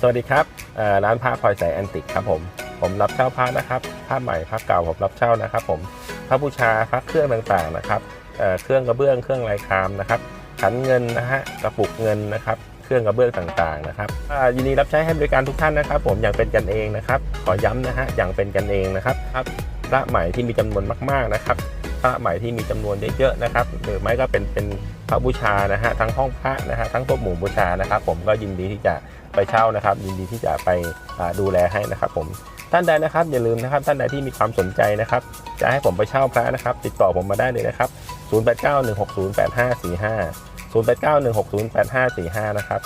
สวัสดีครับเอ่อร้านผ้าพลอยใสแอนติกครับผมผมรับเช่าผ้านะครับผ้าใหม่ผ้าเก่าผมรับเช่านะครับ ผมผ้าบูชาผ้าเครื่องต่างๆนะครับเอ่อเครื่องกระเบื้องเครื่องลายครามนะครับขันเงินนะฮะกระปุกเงินนะครับเครื่องกระเบื้องต่างๆนะครับอ่ายินดีรับใช้ให้บริการทุกท่านนะครับ ผมอย่างเป็นกันเองนะครับ ขอย้ำนะฮะอย่างเป็นกันเองนะครับครับพระใหม่ที่มีจำนวนมากๆนะครับพระใหม่ที่มีจำนวนเยอะๆนะครับหรือไม่ก็เป็นเป็น พระบูชานะฮะทั้งห้องพระนะฮะทั้งโต๊ะหมู่บูชานะครับ ผมก็ยินดีที่จะไปเช่านะครับ ยินดีที่จะไปดูแลให้นะครับผมท่านใดนะครับอย่าลืมนะครับท่านใดที่มีความสนใจนะครับ จะให้ผมไปเช่าพระนะครับ ติดต่อผมมาได้เลยนะครับ 0891608545 0891608545 นะครับ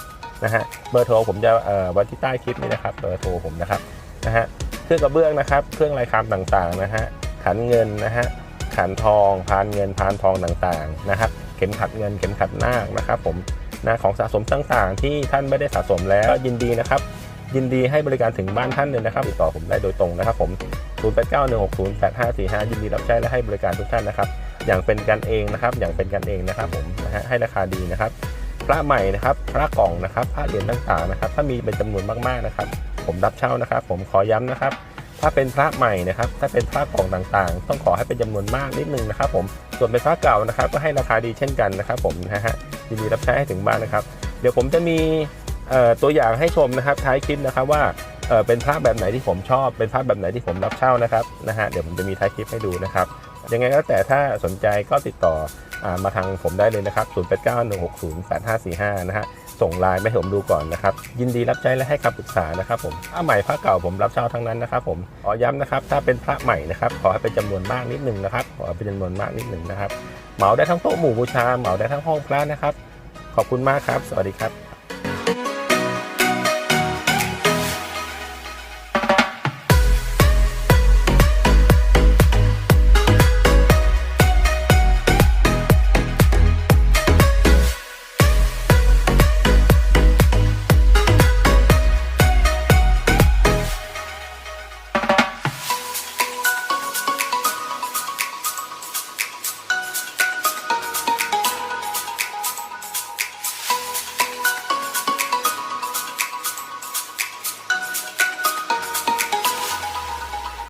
นะฮะเบอร์โทรผมจะเอ่อไว้ที่ใต้คลิปนี้นะครับเบอร์โทรผมนะครับนะฮะเครื่องกระเบื้องนะครับ เครื่องลายครามต่างๆนะฮะขันเงินนะฮะขันทองพานเงินพานทองต่างๆนะครับ เข็มขัดเงินเข็มขัดนาคนะครับผมนะของสะสมต่างๆ ที่ท่านไม่ได้สะสมแล้วยินดีนะครับ ยินดีให้บริการถึงบ้านท่านเลยนะครับติดต่อผมได้โดยตรงนะครับผม 0891608545 ยินดีรับใช้และให้บริการทุกท่านนะครับ อย่างเป็นกันเองนะครับ อย่างเป็นกันเองนะครับผมนะฮะให้ราคาดีนะครับ พระใหม่นะครับพระกล่องนะครับพระเหรียญต่างๆนะครับ ถ้ามีเป็นจำนวนมากๆนะครับ ผมรับเช่านะครับ ผมขอย้ำนะครับ ถ้าเป็นพระใหม่นะครับ ถ้าเป็นพระกล่องต่างๆ ต้องขอให้เป็นจำนวนมากนิดนึงนะครับ ผม ส่วนเป็นพระเก่านะครับ ก็ให้ราคาดีเช่นกันนะครับ ผมนะฮะยินดีรับใช้ให้ถึงบ้านนะครับ เดี๋ยวผมจะมีตัวอย่างให้ชมนะครับท้ายคลิปนะครับว่าเอ่อเป็นพระแบบไหนที่ผมชอบ เป็นพระแบบไหนที่ผมรับเช่านะครับนะฮะเดี๋ยวผมจะมีท้ายคลิปให้ดูนะครับยังไงก็แต่ถ้าสนใจก็ติดต่ออามาทางผมได้เลยนะครับ 0891608545 นะฮะ ส่งไลน์มาให้ผมดูก่อนนะครับ ยินดีรับใช้และให้คำปรึกษานะครับผมผ้าใหม่พระเก่าผมรับเช่าทั้งนั้นนะครับผมขอย้ำนะครับ ถ้าเป็นพระใหม่นะครับ ขอให้เป็นจำนวนมากนิดหนึ่งนะครับ ขอเป็นจำนวนมากนิดหนึ่งนะครับ เหมาได้ทั้งโต๊ะหมู่บูชา เหมาได้ทั้งห้องพระนะครับ ขอบคุณมากครับ สวัสดีครับ